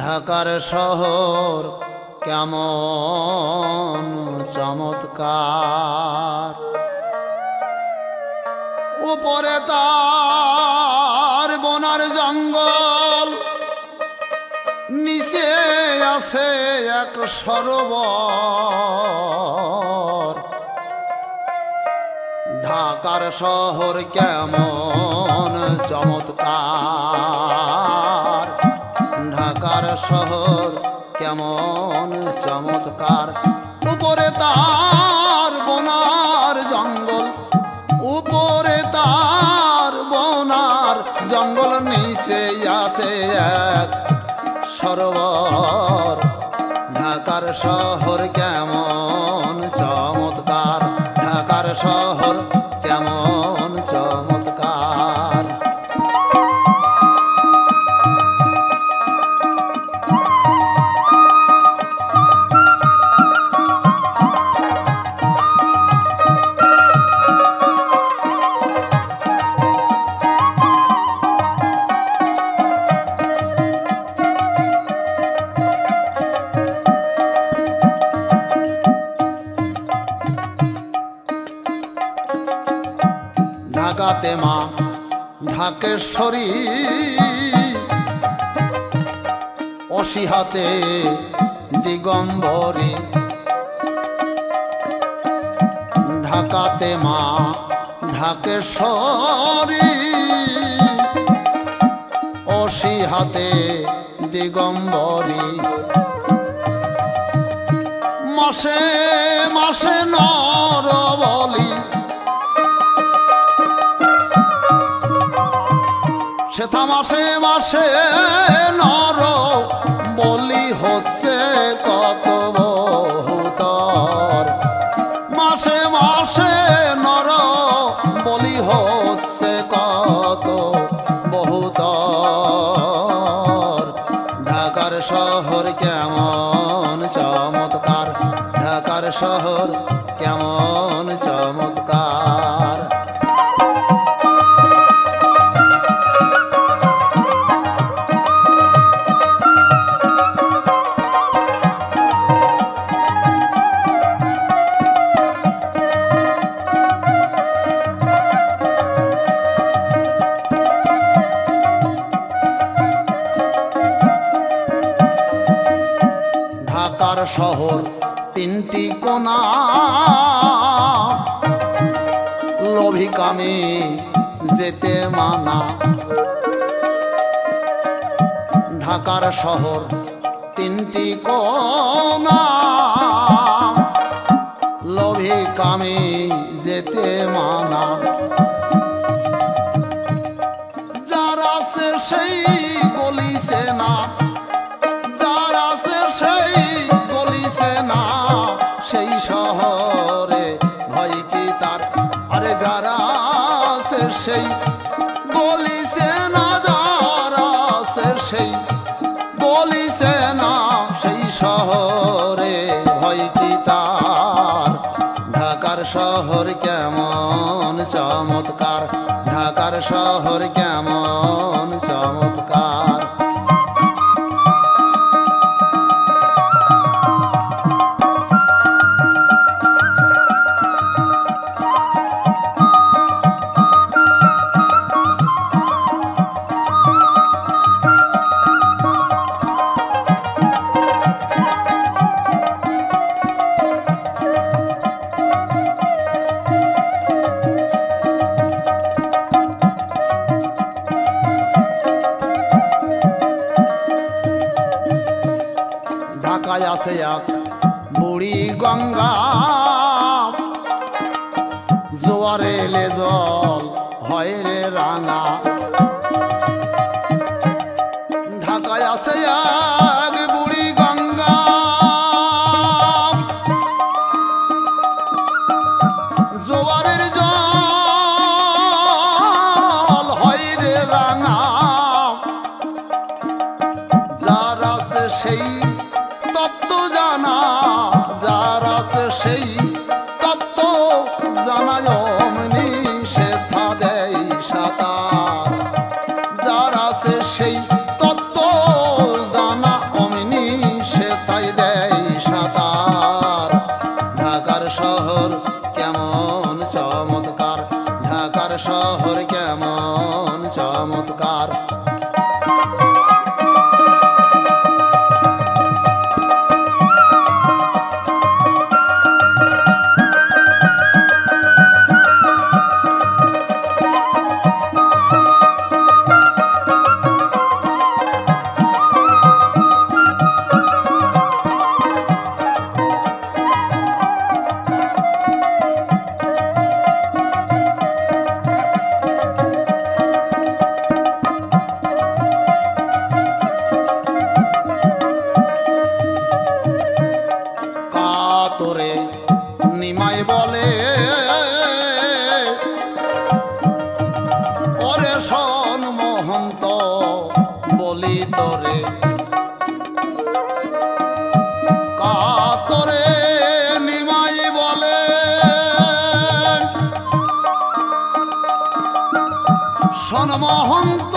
ঢাকার শহর কেমন চমৎকার। উপরে তার বনার জঙ্গল, নিচে আছে এক সরোবর। ঢাকার শহর কেমন জঙ্গল নিচে আছে এক সরোবর ঢাকার শহর ঢাকাতে মা ঢাকেশ্বরী। অসিহাতে দিগম্বরী। ঢাকাতে মা ঢাকেশ্বরী। অসিহাতে দিগম্বরী। মাসে মাসে নর বলি সেথা থামাসে মাসে নর শহর তিনটি কোনা লোভী কামে যেতে মানা। ঢাকার শহর তিনটি কোনা লোভী কামে যেতে মানা। যারা আছে সেই গলিছে না। তার আরে যারা আছে সেই গলিছে না, যারা আছে সেই গলিছে না, সেই শহরে ভয় কি তার? ঢাকার শহর কেমন চমৎকার, ঢাকার শহর কেমন চমৎকার। এক বুড়ি গঙ্গা। জোয়ারে এলে জল হয় রে রাঙা। ঢাকায় আছে এক বুড়ি গঙ্গা। জোয়ারের শহর। অন্তরে নিমায় বলে ওরে সন মহন্ত বলি তরে কাতরে নিমাই বলে সন মহন্ত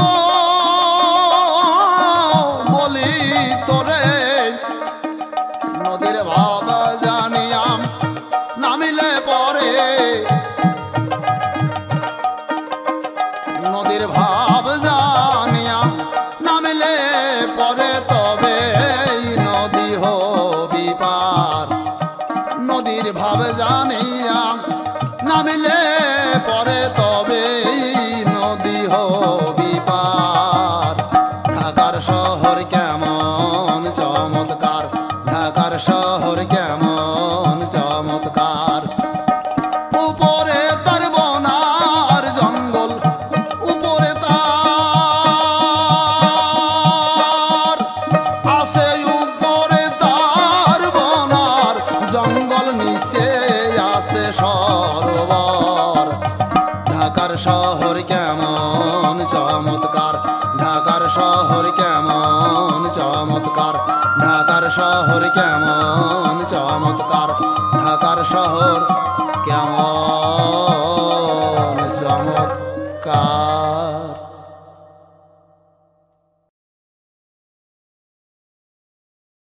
ভাব জানিয়া নামিলে পরে তবে চমৎকার ঢাকার শহর কেমন?